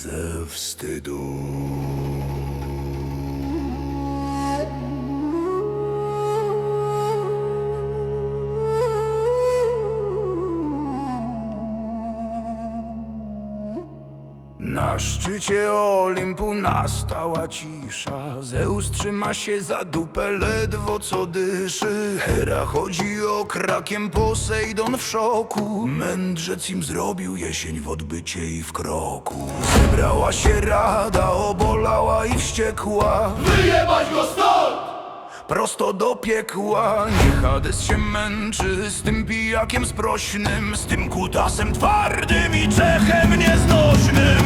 ze wstydu. Na szczycie Olimpu nastała cisza. Zeus trzyma się za dupę, ledwo co dyszy. Hera chodzi okrakiem, Posejdon w szoku. Mędrzec im zrobił jesień w odbycie i w kroku. Zebrała się rada, obolała i wściekła. Wyjebać go stąd! Prosto do piekła. Nie Hades się męczy z tym pijakiem sprośnym Z tym kutasem twardym i czechem nieznośnym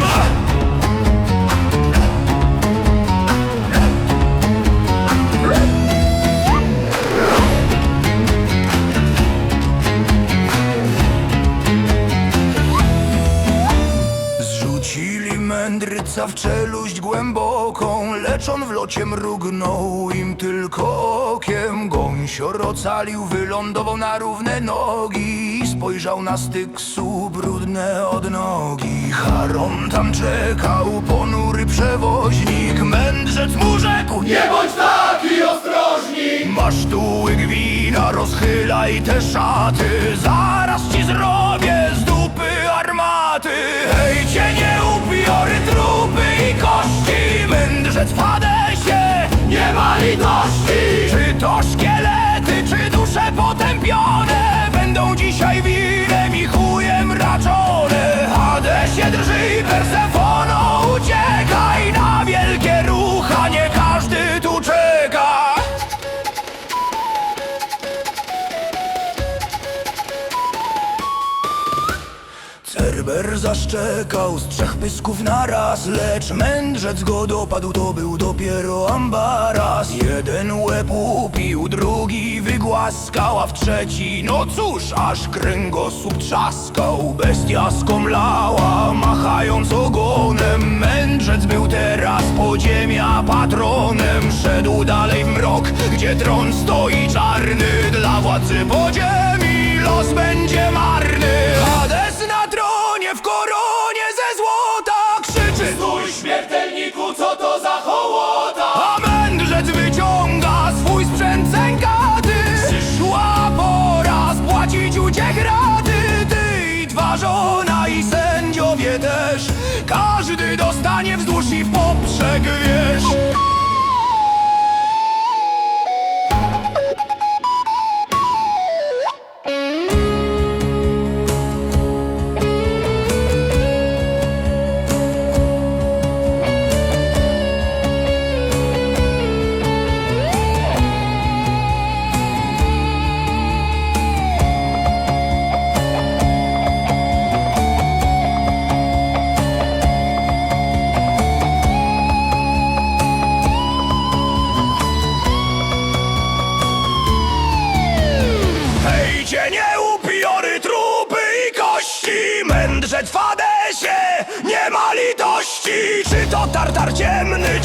mędrca w czeluść głęboką Lecz on w locie mrugnął. Im tylko okiem Gąsior ocalił, wylądował na równe nogi. Spojrzał na styksu brudne od nogi. Charon tam czekał, ponury przewoźnik. Mędrzec mu rzekł, Nie bądź taki ostrożni! Masz tu łyk wina, rozchylaj te szaty. Zaraz ci zrobię z dupy armaty. Hej, cienie, Mędrzec w Cerber zaszczekał z trzech pysków naraz Lecz mędrzec go dopadł, to był dopiero ambaras. Jeden łeb upił, drugi wygłaskał, a w trzeci No cóż, aż kręgosłup trzaskał. Bestia skomlała, machając ogonem. Mędrzec był teraz podziemia patronem. Szedł dalej w mrok, gdzie tron stoi czarny. Dla władcy podziemi los będzie marny dostanie wzdłuż i w poprzek, wiesz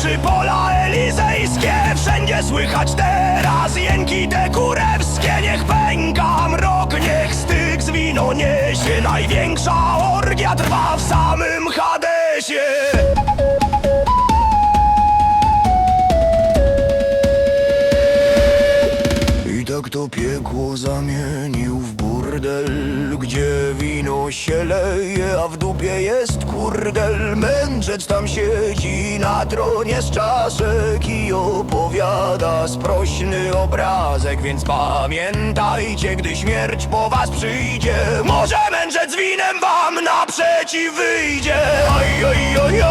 czy pola elizejskie? Wszędzie słychać teraz jęki te kurewskie. Niech pęka mrok, niech styk z wino niesie. Największa orgia trwa w samym Hadesie piekło zamienił w burdel Gdzie wino się leje, a w dupie jest kurdel. Mędrzec tam siedzi na tronie z czaszek I opowiada sprośny obrazek. Więc pamiętajcie, gdy śmierć po was przyjdzie Może mędrzec winem wam naprzeciw wyjdzie. Oj, oj, oj,